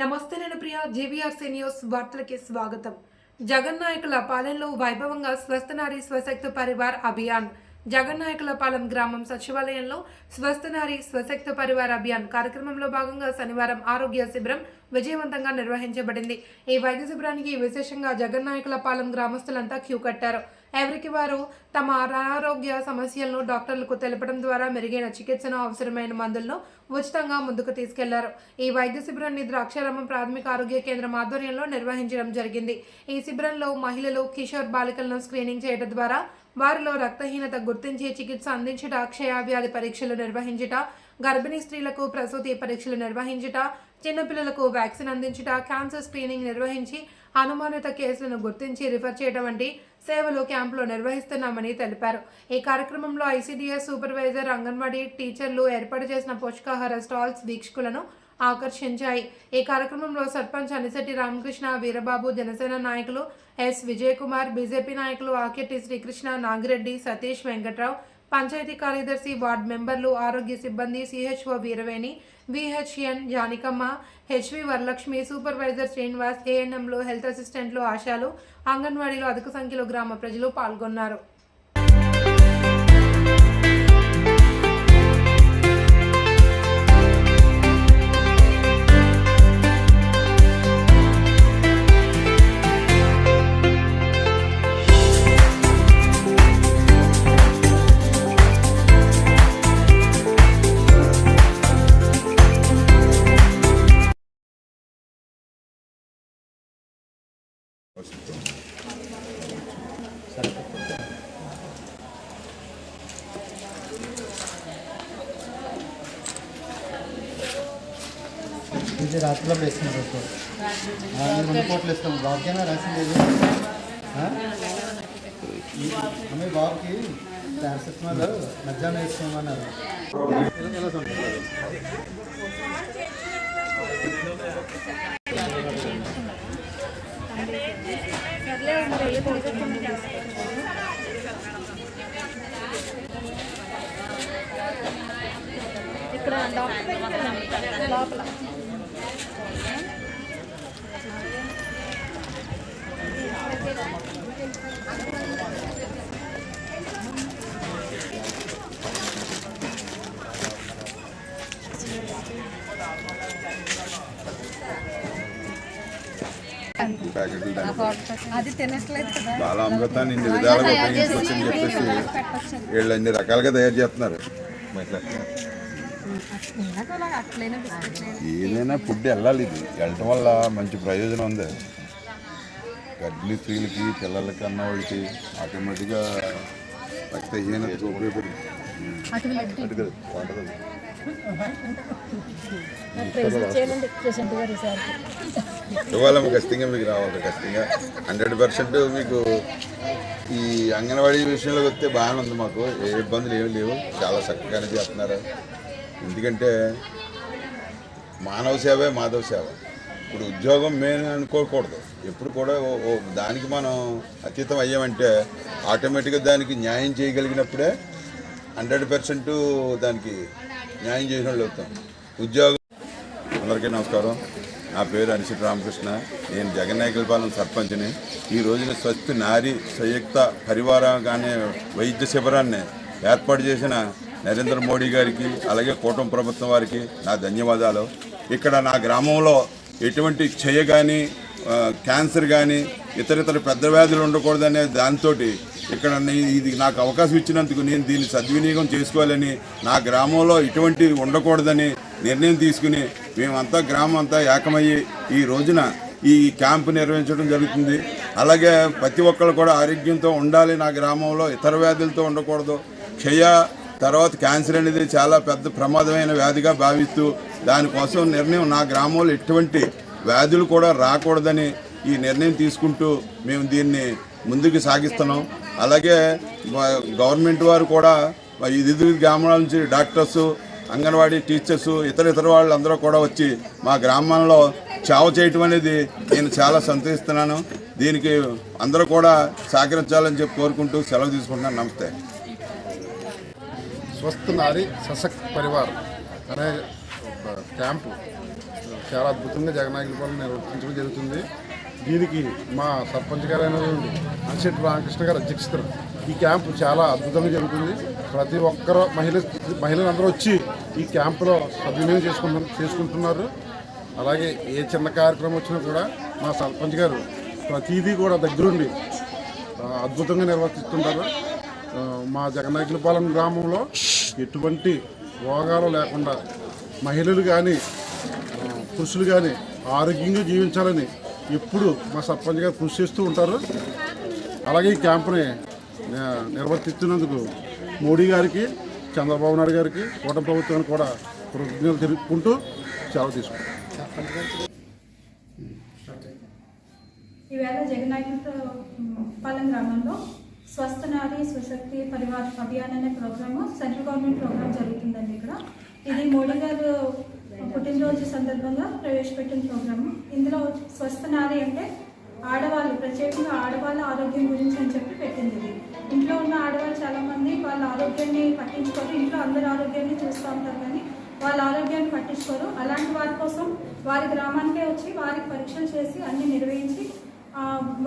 నమస్తే నేను ప్రియ జేవీఆర్సీ న్యూస్ వార్తలకి స్వాగతం. జగన్ నాయకుల పాలెంలో వైభవంగా స్వస్థ నారీ స్వశక్తి పరివార్ అభియాన్. జగన్ నాయకుల పాలెం గ్రామం సచివాలయంలో స్వస్థ నారీ స్వశక్తి పరివార్ అభియాన్ కార్యక్రమంలో భాగంగా శనివారం ఆరోగ్య శిబిరం విజయవంతంగా నిర్వహించబడింది. ఈ వైద్య శిబిరానికి విశేషంగా జగన్ నాయకుల పాలెం గ్రామస్తులంతా క్యూ కట్టారు. ఎవరికి వారు? తమ అనారోగ్య సమస్యలను డాక్టర్లకు తెలపడం ద్వారా మెరుగైన చికిత్సను అవసరమైన మందులను ఉచితంగా ముందుకు తీసుకెళ్ళారు. ఈ వైద్య శిబిరాన్ని ద్రాక్షారామం ప్రాథమిక ఆరోగ్య కేంద్రం ఆధ్వర్యంలో నిర్వహించడం జరిగింది. ఈ శిబిరంలో మహిళలు కిషోర్ బాలికలను స్క్రీనింగ్ చేయడం ద్వారా వారిలో రక్తహీనత గుర్తించి చికిత్స అందించుట క్షయ వ్యాధి పరీక్షలు నిర్వహించుట గర్భిణీ స్త్రీలకు ప్రసూతి పరీక్షలు నిర్వహించుట చిన్నపిల్లలకు వ్యాక్సిన్ అందించుట క్యాన్సర్ స్క్రీనింగ్ నిర్వహించి అనుమానిత కేసులను గుర్తించి రిఫర్ చేయడం వంటి సేవలు క్యాంపులో నిర్వహిస్తున్నామని తెలిపారు. ఈ కార్యక్రమంలో ఐసీడీఎస్ సూపర్వైజర్ అంగన్వాడీ టీచర్లు ఏర్పాటు చేసిన పోషకాహార స్టాల్స్ వీక్షకులను ఆకర్షించాయి. ఈ కార్యక్రమంలో సర్పంచ్ అనిశెట్టి రామకృష్ణ వీరబాబు జనసేన నాయకులు ఎస్ విజయకుమార్ బీజేపీ నాయకులు ఆకెట్టి శ్రీకృష్ణ నాగిరెడ్డి సతీష్ వెంకట్రావు పంచాయతీ కార్యదర్శి వార్డు మెంబర్లు ఆరోగ్య సిబ్బంది CHO Veeraveni VHN Janakamma HV Varalakshmi supervisor Srinivas ఏఎన్ఎంలు హెల్త్ అసిస్టెంట్లు ఆశాలు అంగన్వాడీలో అధిక సంఖ్యలో గ్రామ ప్రజలు పాల్గొన్నారు. ఇది రాత్రిలో వేసుకుని సార్ మీరు రెండు కోట్లు ఇస్తాం బాబుకేనా రాసింది ఇది? ఆ? ఈ- అమ్మాయి బాబుకి పారాసెటమాల్ మధ్యాహ్నం వేసుకోమన్నారు ఇక్కడ డాక్టర్ లోపల ప్యాకెట్లు దాన్ని కదా. బాలామృతాన్ని ఇన్ని విధాలుగా ఉపయోగించవచ్చని చెప్పేసి వీళ్ళు అన్ని రకాలుగా తయారు చేస్తున్నారు. ఏదైనా ఫుడ్ వెళ్ళాలి ఇది. వెళ్ళటం వల్ల మంచి ప్రయోజనం ఉంది. గర్భిణీ స్త్రీలకి పిల్లలకి అన్న వాళ్ళకి ఆటోమేటిక్గా రక్తహీనతకు ఉపయోగపడుతుంది. ఇవాళ ఖచ్చితంగా మీకు రావాలి ఖచ్చితంగా. హండ్రెడ్ పర్సెంట్ మీకు ఈ అంగన్వాడీ విషయంలోకి వస్తే బాగానే ఉంది మాకు. ఏ ఇబ్బందులు ఏమి లేవు. చాలా చక్కగానే చేస్తున్నారు. ఎందుకంటే మానవ సేవే మాధవ సేవ. ఇప్పుడు ఉద్యోగం మెయిన్ అనుకోకూడదు. ఎప్పుడు కూడా ఓ- దానికి మనం అతీతం అయ్యామంటే ఆటోమేటిక్గా దానికి న్యాయం చేయగలిగినప్పుడే హండ్రెడ్ పర్సెంట్ దానికి న్యాయం చేసిన వాళ్ళు అవుతాం ఉద్యోగం అందరికీ నమస్కారం. నా పేరు అనిశెట్టి రామకృష్ణ. నేను జగన్నాయకులపాలెం సర్పంచ్ని. ఈ రోజున స్వస్తి నారీ సంయుక్త పరివారగానే వైద్య శిబిరాన్ని ఏర్పాటు చేసిన నరేంద్ర మోడీ గారికి అలాగే కూటమి ప్రభుత్వం వారికి నా ధన్యవాదాలు. ఇక్కడ నా గ్రామంలో ఎటువంటి క్షయ కానీ క్యాన్సర్ కానీ ఇతర ఇతర పెద్ద వ్యాధులు ఉండకూడదనే దాంతో ఇక్కడ ఇది నాకు అవకాశం ఇచ్చినందుకు నేను దీన్ని సద్వినియోగం చేసుకోవాలని నా గ్రామంలో ఇటువంటివి ఉండకూడదని నిర్ణయం తీసుకుని మేమంతా గ్రామం అంతా ఏకమయ్యి ఈ రోజున ఈ క్యాంపు నిర్వహించడం జరుగుతుంది. అలాగే ప్రతి ఒక్కరు కూడా ఆరోగ్యంతో ఉండాలి నా గ్రామంలో ఇతర వ్యాధులతో ఉండకూడదు. క్షయ తర్వాత క్యాన్సర్ అనేది చాలా పెద్ద ప్రమాదమైన వ్యాధిగా భావిస్తూ దానికోసం నిర్ణయం నా గ్రామంలో ఎటువంటి వ్యాధులు కూడా రాకూడదని ఈ నిర్ణయం తీసుకుంటూ మేము దీన్ని ముందుకు సాగిస్తున్నాం. అలాగే గవర్నమెంట్ వారు కూడా ఇది గ్రామాల నుంచి డాక్టర్స్ అంగన్వాడీ టీచర్స్ ఇతర ఇతర వాళ్ళందరూ కూడా వచ్చి మా గ్రామంలో సేవ చేయటం అనేది నేను చాలా సంతోషిస్తున్నాను. దీనికి అందరూ కూడా సహకరించాలని చెప్పి కోరుకుంటూ సెలవు తీసుకుంటున్నాను. నమస్తే. స్వస్థ నారి సశక్త పరివారం అనే ఒక క్యాంపు. చాలా అద్భుతంగా జగన్నాయకులపాలెం నిర్వర్తించడం జరుగుతుంది. దీనికి మా సర్పంచ్ గారైన అయినటువంటి అనిశెట్టి రామకృష్ణ గారు అధ్యక్షతన ఈ క్యాంపు చాలా అద్భుతంగా జరుగుతుంది. ప్రతి ఒక్కరు మహిళ మహిళలందరూ వచ్చి ఈ క్యాంపులో సద్వినియోగం చేసుకుంటు చేసుకుంటున్నారు. అలాగే ఏ చిన్న కార్యక్రమం వచ్చినా కూడా మా సర్పంచ్ గారు ప్రతిదీ కూడా దగ్గరుండి అద్భుతంగా నిర్వర్తిస్తుంటారు. మా జగన్నాయకులపాలెం గ్రామంలో ఎటువంటి రోగాలు లేకుండా మహిళలు కానీ పురుషులు కానీ ఆరోగ్యంగా జీవించాలని ఇప్పుడు మా సర్పంచ్ గారు కృషి చేస్తూ ఉంటారు. అలాగే ఈ క్యాంపుని నిర్వర్తిస్తున్నందుకు మోడీ గారికి చంద్రబాబు నాయుడు గారికి కూటమి ప్రభుత్వానికి కూడా కృతజ్ఞతలు తెలుపుకుంటూ సెలవు తీసుకుంటాం. ఈవేళ జగన్నాయకుల పాలెం గ్రామంలో స్వస్థ నాది స్వశక్తి పరివార్ అభియాన్ అనే ప్రోగ్రాము సెంట్రల్ గవర్నమెంట్ ప్రోగ్రామ్ జరుగుతుందండి ఇక్కడ. ఇది మోడీ గారు పుట్టినరోజు సందర్భంగా ప్రవేశపెట్టిన ప్రోగ్రాము. ఇందులో స్వస్థ నారీ అంటే ఆడవాళ్ళు ప్రత్యేకంగా ఆడవాళ్ళ ఆరోగ్యం గురించి అని చెప్పి పెట్టింది. ఇంట్లో ఉన్న ఆడవాళ్ళు చాలామంది వాళ్ళ ఆరోగ్యాన్ని పట్టించుకోరు. ఇంట్లో అందరి ఆరోగ్యాన్ని చూస్తూ ఉంటారు కానీ వాళ్ళ ఆరోగ్యాన్ని పట్టించుకోరు. అలాంటి వారి కోసం వారి గ్రామానికే వచ్చి వారికి పరీక్షలు చేసి అన్ని నిర్వహించి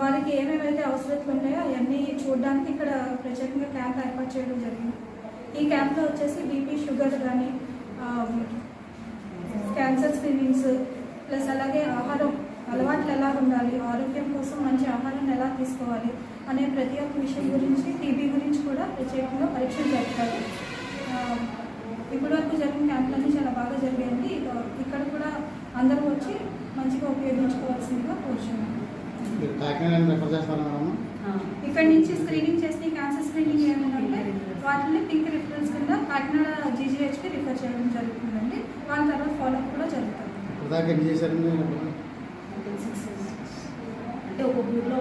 వారికి ఏమేమైతే అవసరతలు ఉన్నాయో అవన్నీ చూడడానికి ఇక్కడ ప్రత్యేకంగా క్యాంప్ ఏర్పాటు చేయడం జరిగింది. ఈ క్యాంప్లో వచ్చేసి బీపీ షుగర్ కానీ క్యాన్సర్ స్క్రీనింగ్స్ ప్లస్ అలాగే ఆహారం అలవాట్లు ఎలా ఉండాలి ఆరోగ్యం కోసం మంచి ఆహారం ఎలా తీసుకోవాలి అనే ప్రతి ఒక్క విషయం గురించి టీబీ గురించి కూడా ప్రత్యేకంగా పరీక్షలు జరుపుతారు. ఇప్పటి వరకు జరిగిన క్యాంపులన్నీ చాలా బాగా జరిగాయండి. ఇక- ఇక్కడ కూడా అందరూ వచ్చి మంచిగా ఉపయోగించుకోవాల్సిందిగా కోరుచున్నాను. ఇక్కడ నుంచి స్క్రీనింగ్ చేసి క్యాన్సర్ స్క్రీనింగ్ ఏమైనా వాటిని పింక్ రిఫరెన్స్ కింద కాకినాడ జీజీహెచ్కి రిఫర్ చేయడం జరుగుతుందండి. వాళ్ళ తర్వాత ఫాలోఅప్ కూడా జరుగుతుంది. అంటే ఒక ఊర్లో